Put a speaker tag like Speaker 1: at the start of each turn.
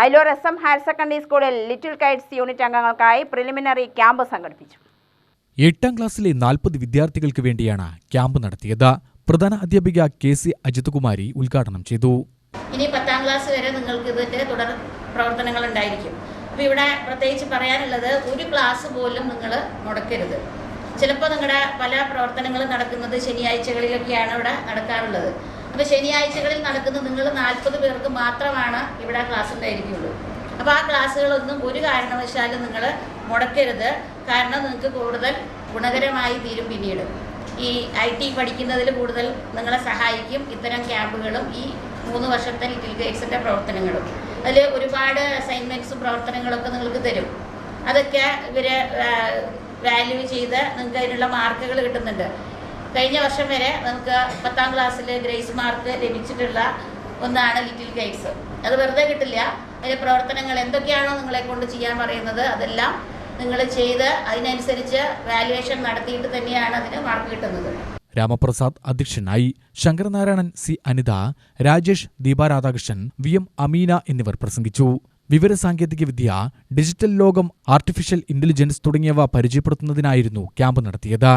Speaker 1: Ayalur S M higher secondary സ്കൂളിൽ little kites unit അംഗങ്ങൾക്കായി preliminary camp സംഘടിപ്പിച്ചു.
Speaker 2: എട്ടാം ക്ലാസ്സിലെ നാൽപ്പത് വിദ്യാർത്ഥികൾക്ക് വേണ്ടിയാണ് ക്യാമ്പ് നടത്തിയത്. പ്രധാന അധ്യാപിക കെ സി അജിത്കുമാരി ഉദ്ഘാടനം ചെയ്തു.
Speaker 3: ഇനി പത്താം ക്ലാസ് വരെ നിങ്ങൾക്ക് ഇതിന്റെ തുടർ പ്രവർത്തനങ്ങൾ ഉണ്ടായിരിക്കും. അപ്പോൾ ഇവിടെ പ്രത്യേകിച്ച് പറയാനുള്ളത് ഒരു ക്ലാസ് പോലും നിങ്ങൾ മുടക്കരുത്. ചിലപ്പോൾ നിങ്ങളുടെ പല പ്രവർത്തനങ്ങളും നടക്കുന്നത് ശനിയാഴ്ചകളിലൊക്കെയാണ് ഇവിടെ നടക്കാറുള്ളത്. അപ്പോൾ ശനിയാഴ്ചകളിൽ നടക്കുന്ന നിങ്ങൾ നാൽപ്പത് പേർക്ക് മാത്രമാണ് ഇവിടെ ക്ലാസ് ഉണ്ടായിരിക്കുള്ളൂ. അപ്പോൾ ആ ക്ലാസ്സുകളൊന്നും ഒരു കാരണവശാലും നിങ്ങൾ മുടക്കരുത്. കാരണം നിങ്ങൾക്ക് കൂടുതൽ ഗുണകരമായി തീരും പിന്നീട്. ഈ ഐ ടി പഠിക്കുന്നതിൽ കൂടുതൽ നിങ്ങളെ സഹായിക്കും ഇത്തരം ക്യാമ്പുകളും ഈ മൂന്ന് വർഷത്തെ ലിറ്റിൽ പ്രവർത്തനങ്ങളും. അതിൽ ഒരുപാട് അസൈൻമെന്റ്സും പ്രവർത്തനങ്ങളൊക്കെ നിങ്ങൾക്ക് തരും. അതൊക്കെ ഇവർ വാല്യൂ ചെയ്ത് നിങ്ങൾക്ക് അതിനുള്ള മാർക്കുകൾ കിട്ടുന്നുണ്ട്. കഴിഞ്ഞ വർഷം വരെ നമുക്ക് പത്താം ക്ലാസ്സിൽ ഗ്രേസ് മാർക്ക് ലഭിച്ചിട്ടുള്ള ഒന്നാണ് ലിറ്റിൽ ഗൈഡ്സ് അത് വെറുതെ കിട്ടില്ല. അതിന്റെ പ്രവർത്തനങ്ങൾ എന്തൊക്കെയാണോ നിങ്ങളെ കൊണ്ട് ചെയ്യാൻ പറയുന്നത് അതെല്ലാം നിങ്ങൾ ചെയ്ത് അതിനനുസരിച്ച് വാല്യുവേഷൻ നടത്തിയിട്ട് തന്നെയാണ് അതിന് മാർക്ക് കിട്ടുന്നത്.
Speaker 2: രാമപ്രസാദ് അധ്യക്ഷനായി Sankaranarayanan C Anitha Rajesh Deeparadhakrishnan V M Ameena എന്നിവർ പ്രസംഗിച്ചു. വിവരസാങ്കേതികവിദ്യ ഡിജിറ്റൽ ലോകം ആർട്ടിഫിഷ്യൽ ഇന്റലിജൻസ് തുടങ്ങിയവ പരിചയപ്പെടുത്തുന്നതിനായിരുന്നു ക്യാമ്പ് നടത്തിയത്.